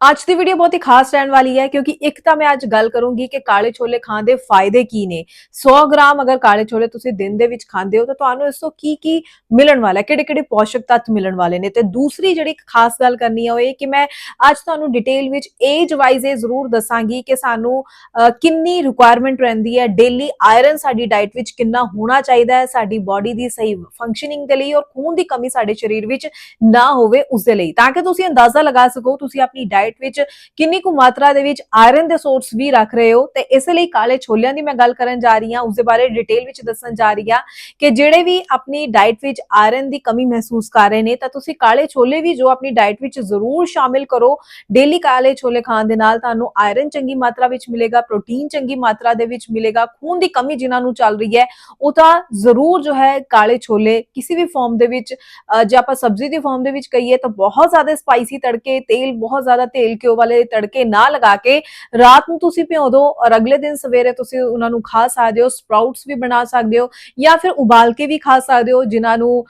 ਅੱਜ ਦੀ ਵੀਡੀਓ ਬਹੁਤ ਹੀ ਖਾਸ ਰਹਿਣ ਵਾਲੀ ਹੈ, ਕਿਉਂਕਿ ਇੱਕ ਤਾਂ ਮੈਂ ਅੱਜ ਗੱਲ ਕਰੂੰਗੀ ਕਿ ਕਾਲੇ ਛੋਲੇ ਖਾਣ ਦੇ ਫਾਇਦੇ ਕੀ ਨੇ। 100 ਗ੍ਰਾਮ ਅਗਰ ਕਾਲੇ ਛੋਲੇ ਤੁਸੀਂ ਦਿਨ ਦੇ ਵਿੱਚ ਖਾਂਦੇ ਹੋ, ਤਾਂ ਤੁਹਾਨੂੰ ਇਸ ਤੋਂ ਕੀ ਕੀ ਮਿਲਣ ਵਾਲਾ ਹੈ ਕਿਹੜੇ ਕਿਹੜੇ ਪੋਸ਼ਕ ਤੱਤ ਮਿਲਣ ਵਾਲੇ ਨੇ? ਤੇ ਦੂਸਰੀ ਜਿਹੜੀ ਖਾਸ ਗੱਲ ਕਰਨੀ ਹੈ, ਉਹ ਇਹ ਕਿ ਮੈਂ ਅੱਜ ਤੁਹਾਨੂੰ ਡਿਟੇਲ ਵਿੱਚ ਏਜ ਵਾਈਜ਼ ਇਹ ਜ਼ਰੂਰ ਦੱਸਾਂਗੀ ਕਿ ਸਾਨੂੰ ਕਿੰਨੀ ਰਿਕੁਆਇਰਮੈਂਟ ਰਹਿੰਦੀ ਹੈ ਡੇਲੀ ਆਇਰਨ ਸਾਡੀ ਡਾਈਟ ਵਿੱਚ ਕਿੰਨਾ ਹੋਣਾ ਚਾਹੀਦਾ ਹੈ, ਸਾਡੀ ਬਾਡੀ ਦੀ ਸਹੀ ਫੰਕਸ਼ਨਿੰਗ ਦੇ ਲਈ ਔਰ ਖੂਨ ਦੀ ਕਮੀ ਸਾਡੇ ਸਰੀਰ ਵਿੱਚ ਨਾ ਹੋਵੇ ਉਸ ਦੇ ਲਈ। ਤਾਂ ਕਿ ਤੁਸੀਂ ਅੰਦਾਜ਼ਾ ਲਗਾ ਸਕੋ, ਤੁਸੀਂ ਆਪਣੀ ਡਾਈਟ ਵਿੱਚ ਕਿੰਨੀ ਕੁ ਮਾਤਰਾ ਦੇ ਵਿੱਚ ਆਇਰਨ ਦੇ ਸੋਰਸ ਵੀ ਰੱਖ ਰਹੇ ਹੋ? ਤੇ ਇਸ ਲਈ ਕਾਲੇ ਛੋਲਿਆਂ ਦੀ ਮੈਂ ਗੱਲ ਕਰਨ ਜਾ ਰਹੀ ਹਾਂ ਉਸ ਦੇ ਬਾਰੇ ਡਿਟੇਲ ਵਿੱਚ ਦੱਸਣ ਜਾ ਰਹੀ ਹਾਂ ਕਿ ਜਿਹੜੇ ਵੀ ਆਪਣੀ ਡਾਈਟ ਵਿੱਚ ਆਇਰਨ ਦੀ ਕਮੀ ਮਹਿਸੂਸ ਕਰ ਰਹੇ ਨੇ, ਤਾਂ ਤੁਸੀਂ ਕਾਲੇ ਛੋਲੇ ਵੀ ਜੋ ਆਪਣੀ ਡਾਈਟ ਵਿੱਚ ਜ਼ਰੂਰ ਸ਼ਾਮਿਲ ਕਰੋ। ਡੇਲੀ ਕਾਲੇ ਛੋਲੇ ਖਾਣ ਦੇ ਨਾਲ ਤੁਹਾਨੂੰ ਆਇਰਨ ਚੰਗੀ ਮਾਤਰਾ ਵਿੱਚ ਮਿਲੇਗਾ ਪ੍ਰੋਟੀਨ ਚੰਗੀ ਮਾਤਰਾ ਦੇ ਵਿੱਚ ਮਿਲੇਗਾ, ਖੂਨ ਦੀ ਕਮੀ ਜਿਨ੍ਹਾਂ ਨੂੰ ਚੱਲ ਰਹੀ ਹੈ, ਉਹ ਤਾਂ ਜ਼ਰੂਰ ਜੋ ਹੈ ਕਾਲੇ ਛੋਲੇ ਕਿਸੇ ਵੀ ਫਾਰਮ ਦੇ ਵਿੱਚ ਜੇ ਆਪਾਂ ਸਬਜ਼ੀ ਦੀ ਫਾਰਮ ਦੇ ਵਿੱਚ ਕਹੀਏ ਤਾਂ ਬਹੁਤ ਜ਼ਿਆਦਾ ਸਪਾਈਸੀ ਤੜਕੇ, ਤੇਲ ਬਹੁਤ ਜ਼ਿਆਦਾ ਤੇਲ ਘਿਓ ਵਾਲੇ ਤੜਕੇ ਨਾ ਲਗਾ ਕੇ ਰਾਤ ਨੂੰ ਤੁਸੀਂ ਭਿਓ ਦਿਓ ਔਰ ਅਗਲੇ ਦਿਨ ਸਵੇਰੇ ਤੁਸੀਂ ਉਹਨਾਂ ਨੂੰ ਖਾ ਸਕਦੇ ਹੋ, ਸਪਰਾਊਟਸ ਵੀ ਬਣਾ ਸਕਦੇ ਹੋ ਜਾਂ ਫਿਰ ਉਬਾਲ ਕੇ ਵੀ ਖਾ ਸਕਦੇ ਹੋ, ਜਿਨ੍ਹਾਂ ਨੂੰ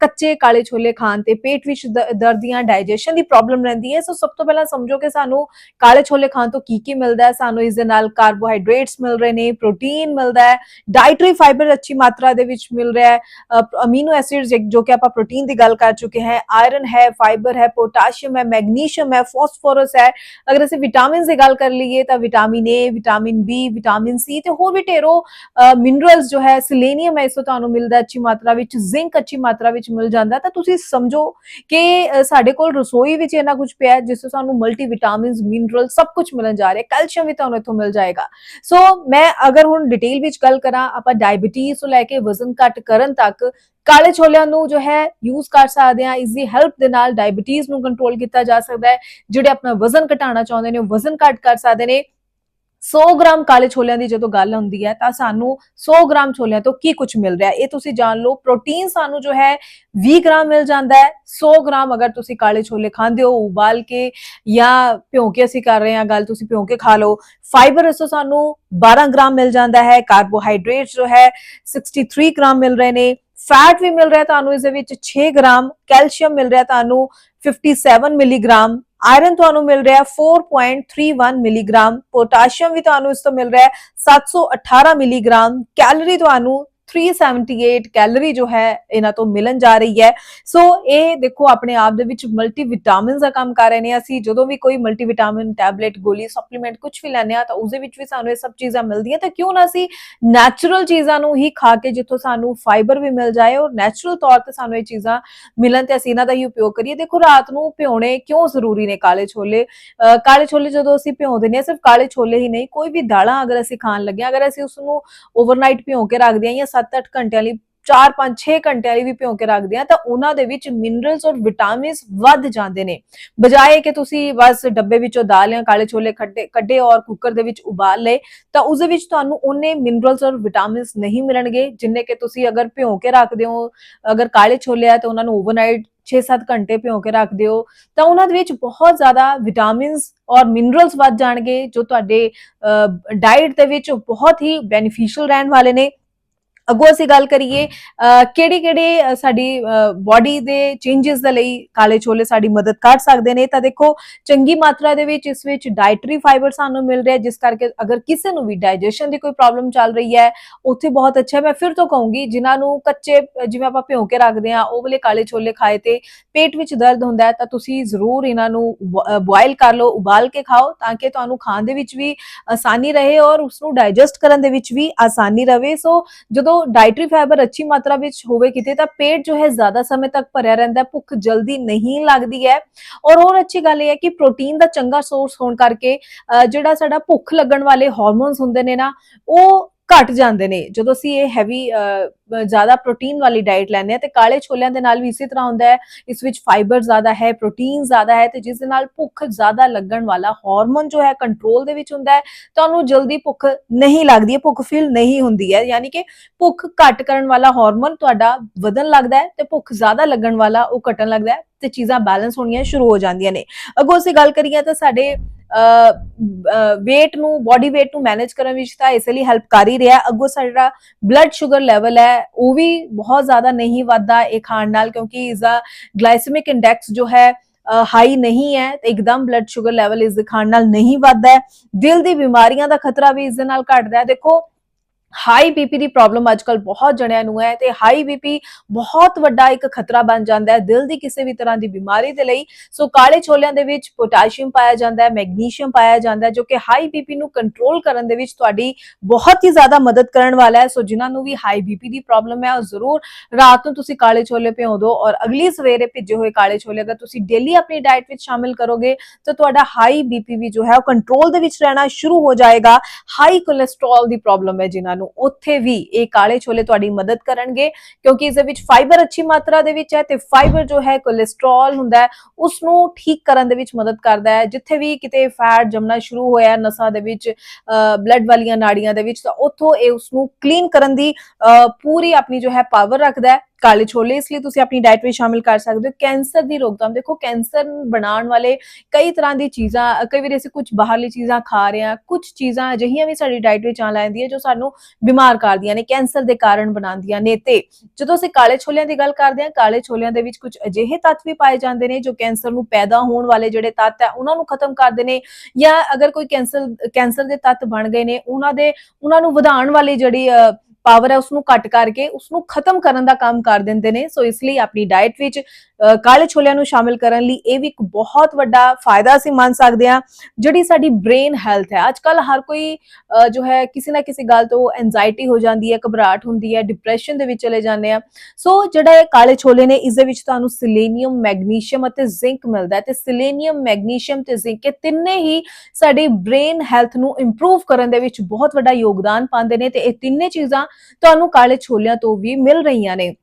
ਕੱਚੇ ਕਾਲੇ ਛੋਲੇ ਖਾਣ ਤੇ ਪੇਟ ਵਿੱਚ ਦਰਦ ਜਾਂ ਡਾਈਜੈਸ਼ਨ ਦੀ ਪ੍ਰੋਬਲਮ ਰਹਿੰਦੀ ਹੈ। ਸੋ ਸਭ ਤੋਂ ਪਹਿਲਾਂ ਸਮਝੋ ਕਿ ਸਾਨੂੰ ਕਾਲੇ ਛੋਲੇ ਖਾਣ ਤੋਂ ਕੀ ਕੀ ਮਿਲਦਾ ਹੈ। ਸਾਨੂੰ ਇਸ ਦੇ ਨਾਲ ਕਾਰਬੋਹਾਈਡਰੇਟਸ ਮਿਲ ਰਹੇ ਨੇ, ਪ੍ਰੋਟੀਨ ਮਿਲਦਾ ਹੈ ਡਾਈਟਰੀ ਫਾਈਬਰ ਅੱਛੀ ਮਾਤਰਾ ਦੇ ਵਿੱਚ ਮਿਲ ਰਿਹਾ ਹੈ ਅਮੀਨੋ ਐਸਿਡਸ ਜੋ ਕਿ ਆਪਾਂ ਪ੍ਰੋਟੀਨ ਦੀ ਗੱਲ ਕਰ ਚੁੱਕੇ ਹਾਂ, ਆਇਰਨ ਹੈ, ਫਾਈਬਰ ਹੈ, ਪੋਟਾਸ਼ੀਅਮ ਹੈ, ਮੈਗਨੀਸ਼ੀਅਮ ਹੈ, ਫਾਸਫੋਰਸ ਹੈ। ਅਗਰ ਅਸੀਂ ਵਿਟਾਮਿਨਸ ਦੀ ਗੱਲ ਕਰ ਲਈਏ ਤਾਂ vitamin A vitamin B vitamin C ਤੇ ਹੋਰ ਵੀ ਢੇਰੋਂ ਮਿਨਰਲਸ ਜੋ ਹੈ ਸਿਲੇਨੀਅਮ ਹੈ, ਇਸ ਤੋਂ ਤੁਹਾਨੂੰ ਮਿਲਦਾ ਅੱਛੀ ਮਾਤਰਾ ਵਿੱਚ ਜ਼ਿੰਕ ਅੱਛੀ ਮਾਤਰਾ ਵਿੱਚ ਮਿਲ ਜਾਂਦਾ। ਤਾਂ ਤੁਸੀਂ ਸਮਝੋ ਕਿ ਸਾਡੇ ਕੋਲ ਰਸੋਈ ਵਿੱਚ ਇਹਨਾਂ ਕੁਝ ਪਿਆ ਜਿਸ ਤੋਂ ਸਾਨੂੰ ਮਲਟੀ ਵਿਟਾਮਿਨਸ ਮਿਨਰਲ ਸਭ ਕੁਝ ਮਿਲਣ ਜਾ ਰਿਹਾ ਕੈਲਸ਼ੀਅਮ ਵੀ ਤੁਹਾਨੂੰ ਇੱਥੋਂ ਮਿਲ ਜਾਏਗਾ। ਸੋ ਮੈਂ ਅਗਰ ਹੁਣ ਡਿਟੇਲ ਵਿੱਚ ਗੱਲ ਕਰਾਂ, ਆਪਾਂ ਡਾਇਬੀਟੀਜ਼ ਤੋਂ ਲੈ ਕੇ ਵਜ਼ਨ ਘੱਟ ਕਰਨ ਤੱਕ ਕਾਲੇ ਛੋਲਿਆਂ ਨੂੰ ਜੋ ਹੈ ਯੂਜ਼ ਕਰ ਸਕਦੇ ਆ ਇਸ ਦੀ ਹੈਲਪ ਦੇ ਨਾਲ ਡਾਇਬੀਟੀਜ਼ ਨੂੰ ਕੰਟਰੋਲ ਕੀਤਾ ਜਾ ਸਕਦਾ ਹੈ, ਜਿਹੜੇ ਆਪਣਾ ਵਜ਼ਨ ਘਟਾਉਣਾ ਚਾਹੁੰਦੇ ਨੇ ਉਹ ਵਜ਼ਨ ਘੱਟ ਕਰ ਸਕਦੇ ਨੇ। 100 ਗ੍ਰਾਮ ਕਾਲੇ ਛੋਲਿਆਂ ਦੀ ਜਦੋਂ ਗੱਲ ਹੁੰਦੀ ਹੈ, ਤਾਂ ਸਾਨੂੰ 100 ਗ੍ਰਾਮ ਛੋਲਿਆਂ ਤੋਂ ਕੀ ਕੁਝ ਮਿਲ ਰਿਹਾ ਇਹ ਤੁਸੀਂ ਜਾਣ ਲਓ ਪ੍ਰੋਟੀਨ ਸਾਨੂੰ ਜੋ ਹੈ 20 ਗ੍ਰਾਮ ਮਿਲ ਜਾਂਦਾ ਹੈ। 100 ਗ੍ਰਾਮ ਅਗਰ ਤੁਸੀਂ ਕਾਲੇ ਛੋਲੇ ਖਾਂਦੇ ਹੋ, ਉਬਾਲ ਕੇ ਜਾਂ ਭਿਉਂ ਕੇ ਅਸੀਂ ਕਰ ਰਹੇ ਹਾਂ ਗੱਲ, ਤੁਸੀਂ ਭਿਉਂ ਕੇ ਖਾ ਲਓ। ਫਾਈਬਰ ਇਸ ਤੋਂ ਸਾਨੂੰ 12 ਗ੍ਰਾਮ ਮਿਲ ਜਾਂਦਾ ਹੈ ਕਾਰਬੋਹਾਈਡਰੇਟ ਜੋ ਹੈ 63 ਗ੍ਰਾਮ ਮਿਲ ਰਹੇ ਨੇ। ਫੈਟ ਵੀ ਮਿਲ ਰਿਹਾ ਤੁਹਾਨੂੰ, ਇਸ ਦੇ ਵਿੱਚ 6 ਗ੍ਰਾਮ ਕੈਲਸ਼ੀਅਮ ਮਿਲ ਰਿਹਾ ਤੁਹਾਨੂੰ 57 ਮਿਲੀਗ੍ਰਾਮ। ਆਇਰਨ ਤੁਹਾਨੂੰ ਮਿਲ ਰਿਹਾ 4.31 ਮਿਲੀਗ੍ਰਾਮ। ਪੋਟਾਸ਼ੀਅਮ ਵੀ ਤੁਹਾਨੂੰ ਇਸ ਤੋਂ ਮਿਲ ਰਿਹਾ 718 ਮਿਲੀਗ੍ਰਾਮ। ਕੈਲਰੀ ਤੁਹਾਨੂੰ 378 ਕੈਲਰੀ ਜੋ ਹੈ ਇਹਨਾਂ ਤੋਂ ਮਿਲਣ ਜਾ ਰਹੀ ਹੈ। ਸੋ ਇਹ ਦੇਖੋ ਆਪਣੇ ਆਪ ਦੇ ਵਿੱਚ ਮਲਟੀ ਵਿਟਾਮਿਨਸ ਦਾ ਕੰਮ ਕਰ ਰਹੇ ਨੇ। ਅਸੀਂ ਜਦੋਂ ਵੀ ਕੋਈ ਮਲਟੀ ਵਿਟਾਮਿਨ ਟੈਬਲੇਟ ਗੋਲੀ ਸਪਲੀਮੈਂਟ ਕੁਝ ਵੀ ਲੈਂਦੇ ਆ ਤਾਂ ਉਸ ਦੇ ਵਿੱਚ ਵੀ ਸਾਨੂੰ ਇਹ ਸਭ ਚੀਜ਼ਾਂ ਮਿਲਦੀਆਂ। ਤਾਂ ਕਿਉਂ ਨਾ ਅਸੀਂ ਨੈਚੁਰਲ ਚੀਜ਼ਾਂ ਨੂੰ ਹੀ ਖਾ ਕੇ ਜਿੱਥੋਂ ਸਾਨੂੰ ਫਾਈਬਰ ਵੀ ਮਿਲ ਜਾਏ ਔਰ ਨੈਚੁਰਲ ਤੌਰ ਤੇ ਸਾਨੂੰ ਇਹ ਚੀਜ਼ਾਂ ਮਿਲਣ ਤੇ ਅਸੀਂ ਇਹਨਾਂ ਦਾ ਹੀ ਉਪਯੋਗ ਕਰੀਏ। ਦੇਖੋ, ਰਾਤ ਨੂੰ ਭਿਉਣੇ ਕਿਉਂ ਜ਼ਰੂਰੀ ਨੇ ਕਾਲੇ ਛੋਲੇ? ਅਹ ਕਾਲੇ ਛੋਲੇ ਜਦੋਂ ਅਸੀਂ ਭਿਉਂਦੇ ਨੇ, ਸਿਰਫ ਕਾਲੇ ਛੋਲੇ ਹੀ ਨਹੀਂ, ਕੋਈ ਵੀ ਦਾਲਾਂ ਅਗਰ ਅਸੀਂ ਖਾਣ ਲੱਗੇ ਅਗਰ ਅਸੀਂ ਉਸ ਨੂੰ ਓਵਰਨਾਈਟ ਭਿਉਂ ਕੇ ਰੱਖਦੇ ਹਾਂ ਜਾਂ 7-8 ਘੰਟਿਆਂ ਲਈ 4 5 6 ਘੰਟਿਆਂ ਲਈ ਵੀ ਭਿਉਂ ਕੇ ਰੱਖਦੇ ਆ, ਤਾਂ ਉਹਨਾਂ ਦੇ ਵਿੱਚ ਮਿਨਰਲਸ ਔਰ ਵਿਟਾਮਿਨਸ ਵੱਧ ਜਾਂਦੇ ਨੇ। ਬਜਾਏ ਕਿ ਤੁਸੀਂ ਬਸ ਡੱਬੇ ਵਿੱਚੋਂ ਦਾਲ ਜਾਂ ਕਾਲੇ ਛੋਲੇ ਕੱਢੇ ਕੱਢੇ ਔਰ ਕੁੱਕਰ ਦੇ ਵਿੱਚ ਉਬਾਲ ਲਏ, ਤਾਂ ਉਸ ਦੇ ਵਿੱਚ ਤੁਹਾਨੂੰ ਉਹਨੇ ਮਿਨਰਲਸ ਔਰ ਵਿਟਾਮਿਨਸ ਨਹੀਂ ਮਿਲਣਗੇ, ਜਿੰਨੇ ਕਿ ਤੁਸੀਂ ਅਗਰ ਭਿਉਂ ਕੇ ਰੱਖਦੇ ਹੋ। ਅਗਰ ਕਾਲੇ ਛੋਲੇ ਆ, ਤਾਂ ਉਹਨਾਂ ਨੂੰ ਓਵਰਨਾਈਟ 6-7 ਘੰਟੇ ਭਿਉਂ ਕੇ ਰੱਖਦੇ ਹੋ। ਤਾਂ ਉਹਨਾਂ ਦੇ ਵਿੱਚ ਬਹੁਤ ਜ਼ਿਆਦਾ ਵਿਟਾਮਿਨਸ ਔਰ ਮਿਨਰਲਸ ਵੱਧ ਜਾਣਗੇ, ਜੋ ਤੁਹਾਡੇ ਡਾਈਟ ਦੇ ਵਿੱਚ ਬਹੁਤ ਹੀ ਬੈਨੀਫੀਸ਼ੀਅਲ ਰਹਿਣ ਵਾਲੇ ਨੇ। ਅੱਗੋਂ ਅਸੀਂ ਗੱਲ ਕਰੀਏ ਕਿਹੜੇ ਕਿਹੜੇ ਸਾਡੀ ਬਾਡੀ ਦੇ ਚੇਂजेस ਦੇ ਲਈ ਕਾਲੇ ਛੋਲੇ ਸਾਡੀ ਮਦਦ ਕਰ ਸਕਦੇ ਨੇ? ਤਾਂ ਦੇਖੋ, ਚੰਗੀ ਮਾਤਰਾ ਦੇ ਵਿੱਚ ਇਸ ਵਿੱਚ ਡਾਈਟਰੀ ਫਾਈਬਰ ਸਾਨੂੰ ਮਿਲ ਰਿਹਾ ਜਿਸ ਕਰਕੇ ਅਗਰ ਕਿਸੇ ਨੂੰ ਵੀ ਡਾਈਜੈਸ਼ਨ ਦੀ ਕੋਈ ਪ੍ਰੋਬਲਮ ਚੱਲ ਰਹੀ ਹੈ, ਉੱਥੇ ਬਹੁਤ ਅੱਛਾ ਮੈਂ ਫਿਰ ਤੋਂ ਕਹੂੰਗੀ, ਜਿਨ੍ਹਾਂ ਨੂੰ ਕੱਚੇ, ਜਿਵੇਂ ਆਪਾਂ ਭਿਉਂ ਕੇ ਰੱਖਦੇ ਆ ਉਹ ਵਾਲੇ ਕਾਲੇ ਛੋਲੇ ਖਾਏ ਤੇ ਪੇਟ ਵਿੱਚ ਦਰਦ ਹੁੰਦਾ ਹੈ, ਤਾਂ ਤੁਸੀਂ ਜ਼ਰੂਰ ਇਹਨਾਂ ਨੂੰ ਬੋਇਲ ਕਰ ਲਓ, ਉਬਾਲ ਕੇ ਖਾਓ, ਤਾਂ ਕਿ ਤੁਹਾਨੂੰ ਖਾਣ ਦੇ ਵਿੱਚ ਵੀ ਆਸਾਨੀ ਰਹੇ ਔਰ ਉਸ ਨੂੰ ਡਾਈਜੈਸਟ ਕਰਨ ਦੇ ਵਿੱਚ ਵੀ ਆਸਾਨੀ ਰਹੇ ਸੋ ਜਦੋਂ ਡਾਈਟਰੀ ਫਾਈਬਰ ਅੱਛੀ ਮਾਤਰਾ ਵਿੱਚ ਹੋਵੇ ਕਿਤੇ ਤਾਂ ਪੇਟ ਜੋ ਹੈ ਜ਼ਿਆਦਾ ਸਮੇਂ ਤੱਕ ਭਰਿਆ ਰਹਿੰਦਾ ਹੈ ਭੁੱਖ ਜਲਦੀ ਨਹੀਂ ਲੱਗਦੀ ਹੈ। ਔਰ ਹੋਰ ਅੱਛੀ ਗੱਲ ਇਹ ਹੈ ਕਿ ਪ੍ਰੋਟੀਨ ਦਾ ਚੰਗਾ ਸੋਰਸ ਹੋਣ ਕਰਕੇ ਅਹ, ਜਿਹੜਾ ਸਾਡਾ ਭੁੱਖ ਲੱਗਣ ਵਾਲੇ ਹਾਰਮੋਨਸ ਹੁੰਦੇ ਨੇ ਨਾ ਉਹ ਘਟ ਜਾਂਦੇ ਨੇ। ਜਦੋਂ ਅਸੀਂ ਇਹ ਹੈਵੀ ਜ਼ਿਆਦਾ ਪ੍ਰੋਟੀਨ ਵਾਲੀ ਡਾਈਟ ਲੈਂਦੇ ਆ ਤੇ ਕਾਲੇ ਛੋਲਿਆਂ ਦੇ ਨਾਲ ਵੀ ਇਸੇ ਤਰ੍ਹਾਂ ਹੁੰਦਾ ਹੈ। ਇਸ ਵਿੱਚ ਫਾਈਬਰ ਜ਼ਿਆਦਾ ਹੈ ਪ੍ਰੋਟੀਨ ਜ਼ਿਆਦਾ ਹੈ ਤੇ ਜਿਸ ਦੇ ਨਾਲ ਭੁੱਖ ਜ਼ਿਆਦਾ ਲੱਗਣ ਵਾਲਾ ਹਾਰਮੋਨ ਜੋ ਹੈ ਕੰਟਰੋਲ ਦੇ ਵਿੱਚ ਹੁੰਦਾ ਹੈ। ਤੁਹਾਨੂੰ ਜਲਦੀ ਭੁੱਖ ਨਹੀਂ ਲੱਗਦੀ ਹੈ, ਭੁੱਖ ਫੀਲ ਨਹੀਂ ਹੁੰਦੀ ਹੈ। ਯਾਨੀ ਕਿ ਭੁੱਖ ਘੱਟ ਕਰਨ ਵਾਲਾ ਹਾਰਮੋਨ ਤੁਹਾਡਾ ਵਧਣ ਲੱਗਦਾ ਹੈ ਤੇ ਭੁੱਖ ਜ਼ਿਆਦਾ ਲੱਗਣ ਵਾਲਾ ਉਹ ਘਟਣ ਲੱਗਦਾ ਹੈ ਤੇ ਚੀਜ਼ਾਂ ਬੈਲੈਂਸ ਹੋਣੀਆਂ ਸ਼ੁਰੂ ਹੋ ਜਾਂਦੀਆਂ ਨੇ। ਅੱਗੋਂ ਅਸੀਂ ਗੱਲ ਕਰੀਏ ਤਾਂ ਸਾਡੇ weight ਨੂੰ ਬਾਡੀ weight ਨੂੰ ਮੈਨੇਜ ਕਰਨ ਵਿੱਚ ਤਾਂ ਇਸ ਲਈ ਹੈਲਪ ਕਰ ਹੀ ਰਿਹਾ। ਅੱਗੋਂ ਸਾਡਾ ਬਲੱਡ ਸ਼ੂਗਰ ਲੈਵਲ ਹੈ ਉਹ ਵੀ ਬਹੁਤ ਜ਼ਿਆਦਾ ਨਹੀਂ ਵੱਧਦਾ ਇਹ ਖਾਣ ਨਾਲ, ਕਿਉਂਕਿ ਇਸ ਦਾ ਗਲਾਈਸੈਮਿਕ ਇੰਡੈਕਸ ਜੋ ਹੈ ਹਾਈ ਨਹੀਂ ਹੈ ਤੇ ਇੱਕਦਮ ਬਲੱਡ ਸ਼ੂਗਰ ਲੈਵਲ ਇਸ ਦੇ ਖਾਣ ਨਾਲ ਨਹੀਂ ਵੱਧਦਾ ਹੈ। ਦਿਲ ਦੀ ਬਿਮਾਰੀਆਂ ਦਾ ਖਤਰਾ ਵੀ ਇਸ ਦੇ ਨਾਲ ਘਟਦਾ ਹੈ। ਦੇਖੋ ਹਾਈ ਬੀਪੀ ਦੀ ਪ੍ਰੋਬਲਮ ਅੱਜਕੱਲ ਬਹੁਤ ਜਣਿਆਂ ਨੂੰ ਹੈ ਤੇ ਹਾਈ ਬੀਪੀ ਬਹੁਤ ਵੱਡਾ ਇੱਕ ਖਤਰਾ ਬਣ ਜਾਂਦਾ ਹੈ ਦਿਲ ਦੀ ਕਿਸੇ ਵੀ ਤਰ੍ਹਾਂ ਦੀ ਬਿਮਾਰੀ ਦੇ ਲਈ। ਸੋ ਕਾਲੇ ਛੋਲਿਆਂ ਦੇ ਵਿੱਚ ਪੋਟਾਸ਼ੀਅਮ ਪਾਇਆ ਜਾਂਦਾ ਹੈ ਮੈਗਨੀਸ਼ੀਅਮ ਪਾਇਆ ਜਾਂਦਾ ਹੈ, ਜੋ ਕਿ ਹਾਈ ਬੀਪੀ ਨੂੰ ਕੰਟਰੋਲ ਕਰਨ ਦੇ ਵਿੱਚ ਤੁਹਾਡੀ ਬਹੁਤ ਹੀ ਜ਼ਿਆਦਾ ਮਦਦ ਕਰਨ ਵਾਲਾ ਹੈ। ਸੋ ਜਿਨ੍ਹਾਂ ਨੂੰ ਵੀ ਹਾਈ ਬੀਪੀ ਦੀ ਪ੍ਰੋਬਲਮ ਹੈ, ਉਹ ਜ਼ਰੂਰ ਰਾਤ ਨੂੰ ਤੁਸੀਂ ਕਾਲੇ ਛੋਲੇ ਭਿਓ ਦਿਓ ਔਰ ਅਗਲੀ ਸਵੇਰੇ ਭਿੱਜੇ ਹੋਏ ਕਾਲੇ ਛੋਲੇ ਅਗਰ ਤੁਸੀਂ ਡੇਲੀ ਆਪਣੀ ਡਾਈਟ ਵਿੱਚ ਸ਼ਾਮਿਲ ਕਰੋਗੇ, ਤਾਂ ਤੁਹਾਡਾ ਹਾਈ ਬੀਪੀ ਵੀ ਜੋ ਹੈ ਉਹ ਕੰਟਰੋਲ ਦੇ ਵਿੱਚ ਰਹਿਣਾ ਸ਼ੁਰੂ ਹੋ ਜਾਏਗਾ। ਹਾਈ ਕੋਲੇਸਟ੍ਰੋਲ ਦੀ ਪ੍ਰੋਬਲਮ ਹੈ ਜਿਨ੍ਹਾਂ ਨੂੰ ਉੱਥੇ ਵੀ ਇਹ ਕਾਲੇ ਛੋਲੇ ਤੁਹਾਡੀ ਮਦਦ ਕਰਨਗੇ ਕਿਉਂਕਿ ਇਸ ਦੇ ਵਿੱਚ ਫਾਈਬਰ ਅੱਛੀ ਮਾਤਰਾ ਦੇ ਵਿੱਚ ਹੈ ਤੇ ਫਾਈਬਰ ਜੋ ਹੈ ਕੋਲੇਸਟ੍ਰੋਲ ਹੁੰਦਾ ਹੈ ਉਸ ਨੂੰ ਠੀਕ ਕਰਨ ਦੇ ਵਿੱਚ ਮਦਦ ਕਰਦਾ ਹੈ। ਜਿੱਥੇ ਵੀ ਕਿਤੇ ਫੈਟ ਜੰਮਣਾ ਸ਼ੁਰੂ ਹੋਇਆ ਹੈ ਨਸਾਂ ਦੇ ਵਿੱਚ ਬਲੱਡ ਵਾਲੀਆਂ ਨਾੜੀਆਂ ਦੇ ਵਿੱਚ ਤਾਂ ਉੱਥੋਂ ਇਹ ਉਸ ਨੂੰ ਕਲੀਨ ਕਰਨ ਦੀ ਅਹ, ਪੂਰੀ ਆਪਣੀ ਜੋ ਹੈ ਪਾਵਰ ਰੱਖਦਾ ਹੈ। ਕਾਲੇ ਛੋਲੇ, ਇਸ ਲਈ ਤੁਸੀਂ ਆਪਣੀ ਡਾਈਟ ਵਿੱਚ ਸ਼ਾਮਿਲ ਕਰ ਸਕਦੇ ਹੋ। ਕੈਂਸਰ ਦੀ ਰੋਕਥਾਮ, ਦੇਖੋ ਕੈਂਸਰ ਬਣਾਉਣ ਵਾਲੇ ਕਈ ਤਰ੍ਹਾਂ ਦੀ ਚੀਜ਼ਾਂ, ਕਈ ਵਾਰ ਅਸੀਂ ਕੁਝ ਬਾਹਰਲੀ ਚੀਜ਼ਾਂ ਖਾ ਰਹੇ ਹਾਂ ਕੁਝ ਚੀਜ਼ਾਂ ਅਜਿਹੀਆਂ ਵੀ ਸਾਡੀ ਡਾਈਟ ਵਿੱਚ ਆ ਲੈਂਦੀਆਂ ਜੋ ਸਾਨੂੰ ਬਿਮਾਰ ਕਰਦੀਆਂ ਨੇ, ਕੈਂਸਰ ਦੇ ਕਾਰਨ ਬਣਾਉਂਦੀਆਂ ਨੇ। ਤੇ ਜਦੋਂ ਅਸੀਂ ਕਾਲੇ ਛੋਲਿਆਂ ਦੀ ਗੱਲ ਕਰਦੇ ਹਾਂ, ਕਾਲੇ ਛੋਲਿਆਂ ਦੇ ਵਿੱਚ ਕੁਝ ਅਜਿਹੇ ਤੱਤ ਵੀ ਪਾਏ ਜਾਂਦੇ ਨੇ ਜੋ ਕੈਂਸਰ ਨੂੰ ਪੈਦਾ ਹੋਣ ਵਾਲੇ ਜਿਹੜੇ ਤੱਤ ਹੈ, ਉਹਨਾਂ ਨੂੰ ਖਤਮ ਕਰਦੇ ਨੇ ਜਾਂ ਅਗਰ ਕੋਈ ਕੈਂਸਰ ਕੈਂਸਰ ਦੇ ਤੱਤ ਬਣ ਗਏ ਨੇ, ਉਹਨਾਂ ਦੇ, ਉਹਨਾਂ ਨੂੰ ਵਧਾਉਣ ਵਾਲੀ ਜਿਹੜੀ ਪਾਵਰ ਹੈ ਉਸ ਨੂੰ ਘਟ ਕਰਕੇ ਉਸ ਨੂੰ ਖਤਮ ਕਰਨ ਦਾ ਕੰਮ ਕਰ ਦਿੰਦੇ ਨੇ। ਸੋ ਇਸ ਲਈ ਆਪਣੀ ਡਾਈਟ ਵਿੱਚ ਕਾਲੇ ਛੋਲਿਆਂ ਨੂੰ ਸ਼ਾਮਿਲ ਕਰਨ ਲਈ ਇਹ ਵੀ ਇੱਕ ਬਹੁਤ ਵੱਡਾ ਫਾਇਦਾ ਅਸੀਂ ਮੰਨ ਸਕਦੇ ਹਾਂ, ਜਿਹੜੀ ਸਾਡੀ ਬ੍ਰੇਨ ਹੈਲਥ ਹੈ। ਅੱਜ ਕੱਲ ਹਰ ਕੋਈ ਜੋ ਹੈ, ਕਿਸੇ ਨਾ ਕਿਸੇ ਗੱਲ ਤੋਂ ਐਂਜ਼ਾਈਟੀ ਹੋ ਜਾਂਦੀ ਹੈ, ਘਬਰਾਹਟ ਹੁੰਦੀ ਹੈ ਡਿਪਰੈਸ਼ਨ ਦੇ ਵਿੱਚ ਚਲੇ ਜਾਂਦੇ ਆ ਸੋ ਜਿਹੜਾ ਇਹ ਕਾਲੇ ਛੋਲੇ ਨੇ ਇਸ ਦੇ ਵਿੱਚ ਤੁਹਾਨੂੰ ਸਿਲੇਨੀਅਮ ਮੈਗਨੀਸ਼ੀਅਮ ਅਤੇ ਜ਼ਿੰਕ ਮਿਲਦਾ ਹੈ। ਤੇ ਸਿਲੇਨੀਅਮ ਮੈਗਨੀਸ਼ੀਅਮ ਤੇ ਜ਼ਿੰਕ ਇਹ ਤਿੰਨੇ ਹੀ ਸਾਡੀ ਬ੍ਰੇਨ ਹੈਲਥ ਨੂੰ ਇੰਪਰੂਵ ਕਰਨ ਦੇ ਵਿੱਚ ਬਹੁਤ ਵੱਡਾ ਯੋਗਦਾਨ ਪਾਉਂਦੇ ਨੇ। ਤੇ ਇਹ ਤਿੰਨੇ ਚੀਜ਼ਾਂ ਤੁਹਾਨੂੰ ਕਾਲੇ ਛੋਲਿਆਂ ਤੋਂ ਵੀ ਮਿਲ ਰਹੀਆਂ ਨੇ।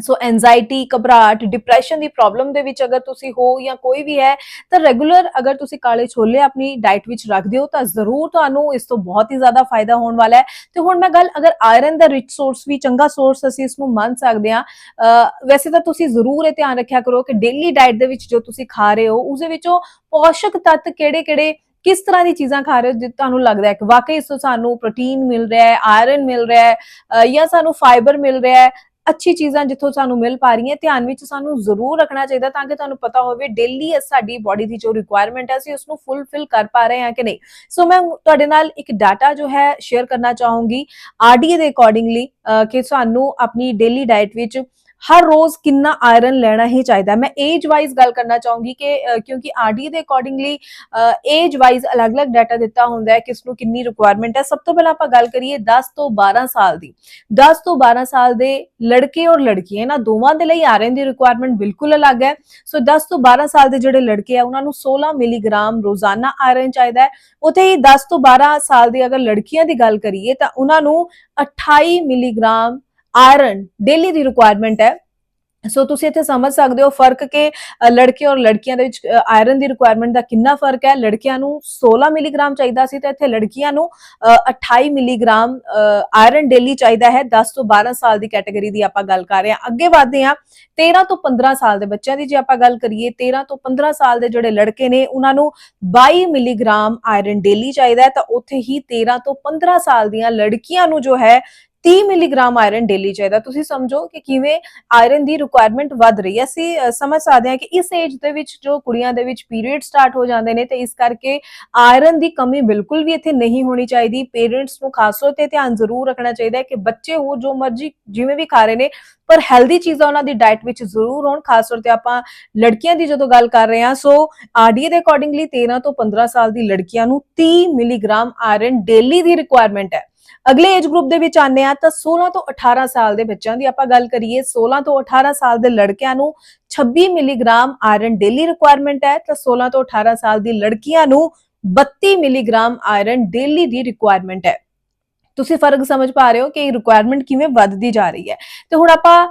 ਸੋ ਐਂਜ਼ਾਈਟੀ ਘਬਰਾਹਟ ਡਿਪਰੈਸ਼ਨ ਦੀ ਪ੍ਰੋਬਲਮ ਦੇ ਵਿੱਚ ਅਗਰ ਤੁਸੀਂ ਹੋ ਜਾਂ ਕੋਈ ਵੀ ਹੈ, ਤਾਂ ਰੈਗੂਲਰ ਅਗਰ ਤੁਸੀਂ ਕਾਲੇ ਛੋਲੇ ਆਪਣੀ ਡਾਈਟ ਵਿੱਚ ਰੱਖਦੇ ਹੋ, ਤਾਂ ਜ਼ਰੂਰ ਤੁਹਾਨੂੰ ਇਸ ਤੋਂ ਬਹੁਤ ਹੀ ਜ਼ਿਆਦਾ ਫਾਇਦਾ ਹੋਣ ਵਾਲਾ ਹੈ। ਤੇ ਹੁਣ ਮੈਂ ਗੱਲ, ਅਗਰ ਆਇਰਨ ਦਾ ਰਿਚ ਸੋਰਸ ਵੀ ਚੰਗਾ ਸੋਰਸ ਅਸੀਂ ਇਸ ਨੂੰ ਮੰਨ ਸਕਦੇ ਹਾਂ, ਅਹ ਵੈਸੇ ਤਾਂ ਤੁਸੀਂ ਜ਼ਰੂਰ ਇਹ ਧਿਆਨ ਰੱਖਿਆ ਕਰੋ ਕਿ ਡੇਲੀ ਡਾਈਟ ਦੇ ਵਿੱਚ ਜੋ ਤੁਸੀਂ ਖਾ ਰਹੇ ਹੋ ਉਸ ਦੇ ਵਿੱਚੋਂ ਪੋਸ਼ਕ ਤੱਤ ਕਿਹੜੇ-ਕਿਹੜੇ ਕਿਸ ਤਰ੍ਹਾਂ ਦੀ ਚੀਜ਼ਾਂ ਖਾ ਰਹੇ ਹੋ ਜਿ ਤੁਹਾਨੂੰ ਲੱਗਦਾ ਹੈ ਕਿ ਵਾਕਈ ਇਸ ਤੋਂ ਸਾਨੂੰ ਪ੍ਰੋਟੀਨ ਮਿਲ ਰਿਹਾ ਹੈ, ਆਇਰਨ ਮਿਲ ਰਿਹਾ ਹੈ ਜਾਂ ਸਾਨੂੰ ਫਾਈਬਰ ਮਿਲ ਰਿਹਾ ਹੈ? ਅੱਛੀ ਚੀਜ਼ਾਂ ਜਿੱਥੋਂ ਸਾਨੂੰ ਮਿਲ ਪਾ ਰਹੀਆਂ, ਧਿਆਨ ਵਿੱਚ ਸਾਨੂੰ ਜ਼ਰੂਰ ਰੱਖਣਾ ਚਾਹੀਦਾ ਤਾਂ ਕਿ ਤੁਹਾਨੂੰ ਪਤਾ ਹੋਵੇ ਡੇਲੀ ਸਾਡੀ ਬਾਡੀ ਦੀ ਜੋ ਰਿਕੁਆਇਰਮੈਂਟ ਹੈ ਅਸੀਂ ਉਸ ਨੂੰ ਫੁੱਲਫਿਲ ਕਰ ਪਾ ਰਹੇ ਹਾਂ ਕਿ ਨਹੀਂ। ਸੋ ਮੈਂ ਤੁਹਾਡੇ ਨਾਲ ਇੱਕ ਡਾਟਾ ਜੋ ਹੈ ਸ਼ੇਅਰ ਕਰਨਾ ਚਾਹੂੰਗੀ ਆਰਡੀਏ ਦੇ ਅਕੋਰਡਿੰਗਲੀ ਕਿ ਸਾਨੂੰ ਆਪਣੀ ਡੇਲੀ ਡਾਈਟ ਵਿੱਚ ਹਰ ਰੋਜ਼ ਕਿੰਨਾ ਆਇਰਨ ਲੈਣਾ ਹੀ ਚਾਹੀਦਾ ਮੈਂ ਏਜ ਵਾਈਜ਼ ਗੱਲ ਕਰਨਾ ਚਾਹੂੰਗੀ ਕਿ ਕਿਉਂਕਿ ਆਰਡੀਏ ਦੇ ਅਕੋਰਡਿੰਗਲੀ ਏਜ ਵਾਈਜ਼ ਅਲੱਗ-ਅਲੱਗ ਡਾਟਾ ਦਿੱਤਾ ਹੁੰਦਾ ਹੈ ਕਿਸ ਨੂੰ ਕਿੰਨੀ ਰਿਕੁਆਇਰਮੈਂਟ ਹੈ। ਸਭ ਤੋਂ ਪਹਿਲਾਂ ਆਪਾਂ ਗੱਲ ਕਰੀਏ 10 ਤੋਂ 12 ਸਾਲ ਦੀ। 10 ਤੋਂ 12 ਸਾਲ ਦੇ ਲੜਕੇ ਔਰ ਲੜਕੀਆਂ, ਇਹਨਾਂ ਦੋਵਾਂ ਦੇ ਲਈ ਆਇਰਨ ਦੀ ਰਿਕੁਆਇਰਮੈਂਟ ਬਿਲਕੁਲ ਅਲੱਗ ਹੈ। ਸੋ 10 ਤੋਂ 12 ਸਾਲ ਦੇ ਜਿਹੜੇ ਲੜਕੇ ਆ, ਉਹਨਾਂ ਨੂੰ 16 ਮਿਲੀਗ੍ਰਾਮ ਰੋਜ਼ਾਨਾ ਆਇਰਨ ਚਾਹੀਦਾ ਹੈ। ਉਥੇ ਹੀ 10 ਤੋਂ 12 ਸਾਲ ਦੀ ਅਗਰ ਲੜਕੀਆਂ ਦੀ ਗੱਲ ਕਰੀਏ ਤਾਂ ਉਹਨਾਂ ਨੂੰ 28 ਮਿਲੀਗ੍ਰਾਮ ਆਇਰਨ ਡੇਲੀ ਦੀ ਰਿਕੁਆਇਰਮੈਂਟ ਹੈ। ਸੋ ਤੁਸੀਂ ਇੱਥੇ ਸਮਝ ਸਕਦੇ ਹੋ ਫ਼ਰਕ ਕਿ ਲੜਕੇ ਔਰ ਲੜਕੀਆਂ ਦੇ ਵਿੱਚ ਆਇਰਨ ਦੀ ਰਿਕੁਆਇਰਮੈਂਟ ਦਾ ਕਿੰਨਾ ਫ਼ਰਕ ਹੈ। ਲੜਕਿਆਂ ਨੂੰ 16 ਮਿਲੀਗ੍ਰਾਮ ਚਾਹੀਦਾ ਸੀ ਤੇ ਇੱਥੇ ਲੜਕੀਆਂ ਨੂੰ ਅ, 28 ਮਿਲੀਗ੍ਰਾਮ ਆਇਰਨ ਡੇਲੀ ਚਾਹੀਦਾ ਹੈ। 10 ਤੋਂ 12 ਸਾਲ ਦੀ ਕੈਟਾਗਰੀ ਦੀ ਆਪਾਂ ਗੱਲ ਕਰ ਰਹੇ ਹਾਂ। ਅੱਗੇ ਵਧਦੇ ਹਾਂ। 13 ਤੋਂ 15 ਸਾਲ ਦੇ ਬੱਚਿਆਂ ਦੀ ਜੇ ਆਪਾਂ ਗੱਲ ਕਰੀਏ 13 ਤੋਂ 15 ਸਾਲ ਦੇ ਜਿਹੜੇ ਲੜਕੇ ਨੇ ਉਹਨਾਂ ਨੂੰ 22 ਮਿਲੀਗ੍ਰਾਮ ਆਇਰਨ ਡੇਲੀ ਚਾਹੀਦਾ ਹੈ। ਤਾਂ ਉੱਥੇ ਹੀ 13 ਤੋਂ 15 ਸਾਲ ਦੀਆਂ ਲੜਕੀਆਂ ਨੂੰ ਜੋ ਹੈ 30 ਮਿਲੀਗ੍ਰਾਮ ਆਇਰਨ ਡੇਲੀ ਚਾਹੀਦਾ। ਤੁਸੀਂ ਸਮਝੋ ਕਿ ਕਿਵੇਂ ਆਇਰਨ ਦੀ ਰਿਕੁਆਇਰਮੈਂਟ ਵੱਧ ਰਹੀ ਹੈ। ਅਸੀਂ ਸਮਝ ਸਕਦੇ ਹਾਂ ਕਿ ਇਸ ਏਜ ਦੇ ਵਿੱਚ ਜੋ ਕੁੜੀਆਂ ਦੇ ਵਿੱਚ ਪੀਰੀਅਡ ਸਟਾਰਟ ਹੋ ਜਾਂਦੇ ਨੇ, ਤੇ ਇਸ ਕਰਕੇ ਆਇਰਨ ਦੀ ਕਮੀ ਬਿਲਕੁਲ ਵੀ ਇੱਥੇ ਨਹੀਂ ਹੋਣੀ ਚਾਹੀਦੀ। ਪੇਰੈਂਟਸ ਨੂੰ ਖਾਸ ਤੌਰ ਤੇ ਧਿਆਨ ਜ਼ਰੂਰ ਰੱਖਣਾ ਚਾਹੀਦਾ ਹੈ ਕਿ ਬੱਚੇ ਹੋ ਜੋ ਮਰਜ਼ੀ ਜਿਵੇਂ ਵੀ ਖਾ ਰਹੇ ਨੇ, ਪਰ ਹੈਲਦੀ ਚੀਜ਼ਾਂ ਉਹਨਾਂ ਦੀ ਡਾਈਟ ਵਿੱਚ ਜ਼ਰੂਰ ਹੋਣ। ਖਾਸ ਤੌਰ ਤੇ ਆਪਾਂ ਲੜਕੀਆਂ ਦੀ ਜਦੋਂ ਗੱਲ ਕਰ ਰਹੇ ਹਾਂ, ਸੋ ਆਰਡੀਏ ਦੇ ਅਕੋਰਡਿੰਗਲੀ 13 ਤੋਂ 15 ਸਾਲ ਦੀ ਲੜਕੀਆਂ ਨੂੰ 30 ਮਿਲੀਗ੍ਰਾਮ ਆਇਰਨ ਡੇਲੀ ਦੀ ਰਿਕੁਆਇਰਮੈਂਟ ਹੈ। ਅਗਲੇ ਏਜ ਗਰੁੱਪ ਦੇ ਵਿੱਚ ਆਨੇ ਆ ਤਾਂ 16 ਤੋਂ 18 ਸਾਲ ਦੇ ਬੱਚਿਆਂ ਦੀ ਆਪਾਂ ਗੱਲ ਕਰੀਏ 16 ਤੋਂ 18 ਸਾਲ ਦੇ ਲੜਕਿਆਂ ਨੂੰ 26 ਮਿਲੀਗ੍ਰਾਮ ਆਇਰਨ ਡੇਲੀ ਰਿਕੁਆਇਰਮੈਂਟ ਹੈ ਤਾਂ 16 ਤੋਂ 18 ਸਾਲ ਦੀ ਲੜਕੀਆਂ ਨੂੰ 32 ਮਿਲੀਗ੍ਰਾਮ ਆਇਰਨ ਡੇਲੀ ਦੀ ਰਿਕੁਆਇਰਮੈਂਟ ਹੈ। ਤੁਸੀਂ ਫ਼ਰਕ ਸਮਝ ਪਾ ਰਹੇ ਹੋ ਕਿ ਰਿਕੁਆਇਰਮੈਂਟ ਕਿਵੇਂ ਵੱਧਦੀ ਜਾ ਰਹੀ ਹੈ। ਤੇ ਹੁਣ ਆਪਾਂ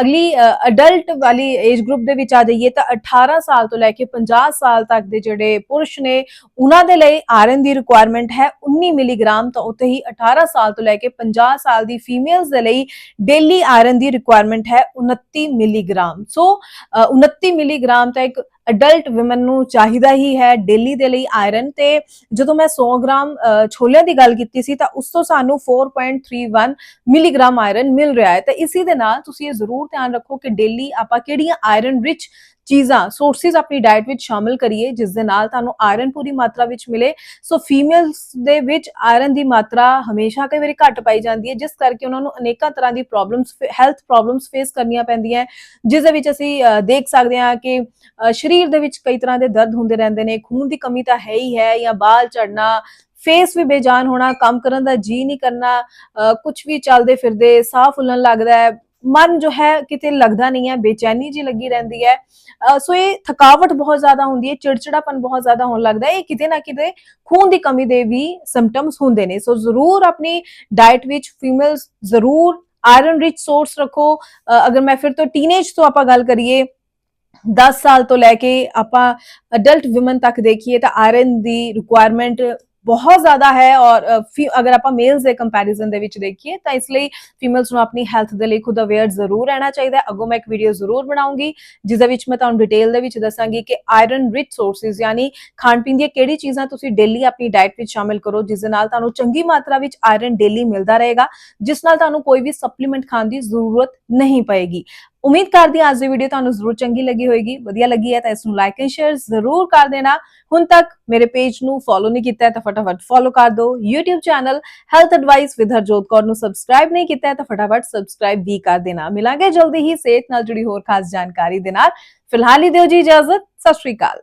ਅਗਲੀ ਅਡਲਟ ਵਾਲੀ ਏਜ ਗਰੁੱਪ ਦੇ ਵਿੱਚ ਆ ਜਾਈਏ ਤਾਂ 18 ਸਾਲ ਤੋਂ ਲੈ ਕੇ 50 ਸਾਲ ਤੱਕ ਦੇ ਜਿਹੜੇ ਪੁਰਸ਼ ਨੇ ਉਹਨਾਂ ਦੇ ਲਈ ਆਇਰਨ ਦੀ ਰਿਕੁਆਇਰਮੈਂਟ ਹੈ 19 ਮਿਲੀਗ੍ਰਾਮ ਤਾਂ ਉੱਥੇ ਹੀ 18 ਸਾਲ ਤੋਂ ਲੈ ਕੇ 50 ਸਾਲ ਦੀ ਫੀਮੇਲਸ ਦੇ ਲਈ ਡੇਲੀ ਆਇਰਨ ਦੀ ਰਿਕੁਆਇਰਮੈਂਟ ਹੈ 29 ਮਿਲੀਗ੍ਰਾਮ ਸੋ ਅ, 29 ਮਿਲੀਗ੍ਰਾਮ ਤਾਂ ਇੱਕ ਅਡਲਟ ਔਮਨ ਨੂੰ ਚਾਹੀਦਾ ਹੀ ਹੈ ਡੇਲੀ ਦੇ ਲਈ ਆਇਰਨ ਤੇ। ਜਦੋਂ ਮੈਂ 100 ਗ੍ਰਾਮ ਛੋਲਿਆਂ ਦੀ ਗੱਲ ਕੀਤੀ ਸੀ ਤਾਂ ਉਸ ਤੋਂ ਸਾਨੂੰ 4.31 ਮਿਲੀਗ੍ਰਾਮ ਆਇਰਨ ਮਿਲ ਰਿਹਾ ਹੈ। ਤਾਂ ਇਸ ਦੇ ਨਾਲ ਤੁਸੀਂ ਇਹ ਜ਼ਰੂਰ ਧਿਆਨ ਰੱਖੋ ਕਿ ਡੇਲੀ ਆਪਾਂ ਕਿਹੜੀਆਂ ਆਇਰਨ ਰਿਚ ਚੀਜ਼ਾਂ ਸੋਰਸਿਸ ਆਪਣੀ ਡਾਈਟ ਵਿੱਚ ਸ਼ਾਮਿਲ ਕਰੀਏ ਜਿਸ ਦੇ ਨਾਲ ਤੁਹਾਨੂੰ ਆਇਰਨ ਪੂਰੀ ਮਾਤਰਾ ਵਿੱਚ ਮਿਲੇ। ਸੋ ਫੀਮੇਲਸ ਦੇ ਵਿੱਚ ਆਇਰਨ ਦੀ ਮਾਤਰਾ ਹਮੇਸ਼ਾ ਕਈ ਵਾਰੀ ਘੱਟ ਪਾਈ ਜਾਂਦੀ ਹੈ ਜਿਸ ਕਰਕੇ ਉਹਨਾਂ ਨੂੰ ਅਨੇਕਾਂ ਤਰ੍ਹਾਂ ਦੀ ਪ੍ਰੋਬਲਮਸ ਹੈਲਥ ਪ੍ਰੋਬਲਮਸ ਫੇਸ ਕਰਨੀਆਂ ਪੈਂਦੀਆਂ ਹੈ, ਜਿਸ ਦੇ ਵਿੱਚ ਅਸੀਂ ਦੇਖ ਸਕਦੇ ਹਾਂ ਕਿ ਸਰੀਰ ਦੇ ਵਿੱਚ ਕਈ ਤਰ੍ਹਾਂ ਦੇ ਦਰਦ ਹੁੰਦੇ ਰਹਿੰਦੇ ਨੇ ਖੂਨ ਦੀ ਕਮੀ ਤਾਂ ਹੈ ਹੀ ਹੈ ਜਾਂ ਬਾਲ ਝੜਨਾ ਫੇਸ ਵੀ ਬੇਜਾਨ ਹੋਣਾ, ਕੰਮ ਕਰਨ ਦਾ ਜੀ ਨਹੀਂ ਕਰਨਾ ਕੁਝ ਵੀ ਚੱਲਦੇ ਫਿਰਦੇ, ਸਾਹ ਫੁੱਲਣ ਲੱਗਦਾ ਹੈ, ਮਨ ਜੋ ਹੈ ਕਿਤੇ ਲੱਗਦਾ ਨਹੀਂ ਹੈ, ਬੇਚੈਨੀ ਜੀ ਲੱਗੀ ਰਹਿੰਦੀ ਹੈ। ਸੋ ਇਹ ਥਕਾਵਟ ਬਹੁਤ ਜ਼ਿਆਦਾ ਹੁੰਦੀ ਹੈ, ਚਿੜਚਿੜਾਪਨ ਬਹੁਤ ਜ਼ਿਆਦਾ ਹੋਣ ਲੱਗਦਾ ਹੈ, ਇਹ ਕਿਤੇ ਨਾ ਕਿਤੇ ਖੂਨ ਦੀ ਕਮੀ ਦੇ ਵੀ ਸਿੰਪਟਮਸ ਹੁੰਦੇ ਨੇ। ਸੋ ਜ਼ਰੂਰ ਆਪਣੀ ਡਾਈਟ ਵਿੱਚ ਫੀਮੇਲਸ ਜ਼ਰੂਰ ਆਇਰਨ ਰਿਚ ਸੋਰਸ ਰੱਖੋ। ਅਗਰ ਮੈਂ ਫਿਰ ਤੋਂ ਟੀਨੇਜ ਤੋਂ ਆਪਾਂ ਗੱਲ ਕਰੀਏ 10 ਸਾਲ ਤੋਂ ਲੈ ਕੇ ਆਪਾਂ ਅਡਲਟ ਔਮਨ ਤੱਕ ਦੇਖੀਏ ਤਾਂ ਆਇਰਨ ਦੀ ਰਿਕੁਆਇਰਮੈਂਟ ਬਹੁਤ ਜ਼ਿਆਦਾ ਹੈ ਔਰ ਅਗਰ ਆਪਾਂ ਮੇਲਸ ਦੇ ਕੰਪੈਰੀਜ਼ਨ ਦੇ ਵਿੱਚ ਦੇਖੀਏ ਤਾਂ ਇਸ ਲਈ ਫੀਮੇਲਸ ਨੂੰ ਆਪਣੀ ਹੈਲਥ ਦੇ ਲਈ ਖੁਦ ਅਵੇਅਰ ਜ਼ਰੂਰ ਰਹਿਣਾ ਚਾਹੀਦਾ ਹੈ। ਅੱਗੋਂ ਮੈਂ ਇੱਕ ਵੀਡੀਓ ਜ਼ਰੂਰ ਬਣਾਉਂਗੀ ਜਿਸ ਦੇ ਵਿੱਚ ਮੈਂ ਤੁਹਾਨੂੰ ਡਿਟੇਲ ਦੇ ਵਿੱਚ ਦੱਸਾਂਗੀ ਕਿ ਆਇਰਨ ਰਿਚ ਸੋਰਸਿਸ ਯਾਨੀ ਖਾਣ ਪੀਣ ਦੀਆਂ ਕਿਹੜੀ ਚੀਜ਼ਾਂ ਤੁਸੀਂ ਡੇਲੀ ਆਪਣੀ ਡਾਈਟ ਵਿੱਚ ਸ਼ਾਮਿਲ ਕਰੋ ਜਿਸ ਦੇ ਨਾਲ ਤੁਹਾਨੂੰ ਚੰਗੀ ਮਾਤਰਾ ਵਿੱਚ ਆਇਰਨ ਡੇਲੀ ਮਿਲਦਾ ਰਹੇਗਾ, ਜਿਸ ਨਾਲ ਤੁਹਾਨੂੰ ਕੋਈ ਵੀ ਸਪਲੀਮੈਂਟ ਖਾਣ ਦੀ ਜ਼ਰੂਰਤ ਨਹੀਂ ਪਏਗੀ। ਉਮੀਦ ਕਰਦੀ ਹਾਂ ਅੱਜ ਦੀ ਵੀਡੀਓ ਤੁਹਾਨੂੰ ਜ਼ਰੂਰ ਚੰਗੀ ਲੱਗੀ ਹੋਏਗੀ, ਵਧੀਆ ਲੱਗੀ ਹੈ ਤਾਂ ਇਸ ਨੂੰ ਲਾਈਕ ਐਂਡ ਸ਼ੇਅਰ ਜ਼ਰੂਰ ਕਰ ਦੇਣਾ। ਹੁਣ ਤੱਕ ਮੇਰੇ ਪੇਜ ਨੂੰ ਫੋਲੋ ਨਹੀਂ ਕੀਤਾ ਹੈ ਤਾਂ ਫਟਾਫਟ ਫੋਲੋ ਕਰ ਦਿਓ। YouTube channel health advice with Harjot Kaur ਨੂੰ ਸਬਸਕ੍ਰਾਈਬ ਨਹੀਂ ਕੀਤਾ ਹੈ ਤਾਂ ਫਟਾਫਟ ਸਬਸਕ੍ਰਾਈਬ ਵੀ ਕਰ ਦੇਣਾ। ਮਿਲਾਂਗੇ ਜਲਦੀ ਹੀ ਸਿਹਤ ਨਾਲ ਜੁੜੀ ਹੋਰ ਖਾਸ ਜਾਣਕਾਰੀ ਦੇ ਨਾਲ। ਫਿਲਹਾਲ ਹੀ ਦਿਓ ਜੀ ਇਜਾਜ਼ਤ। ਸਤਿ ਸ਼੍ਰੀ ਅਕਾਲ।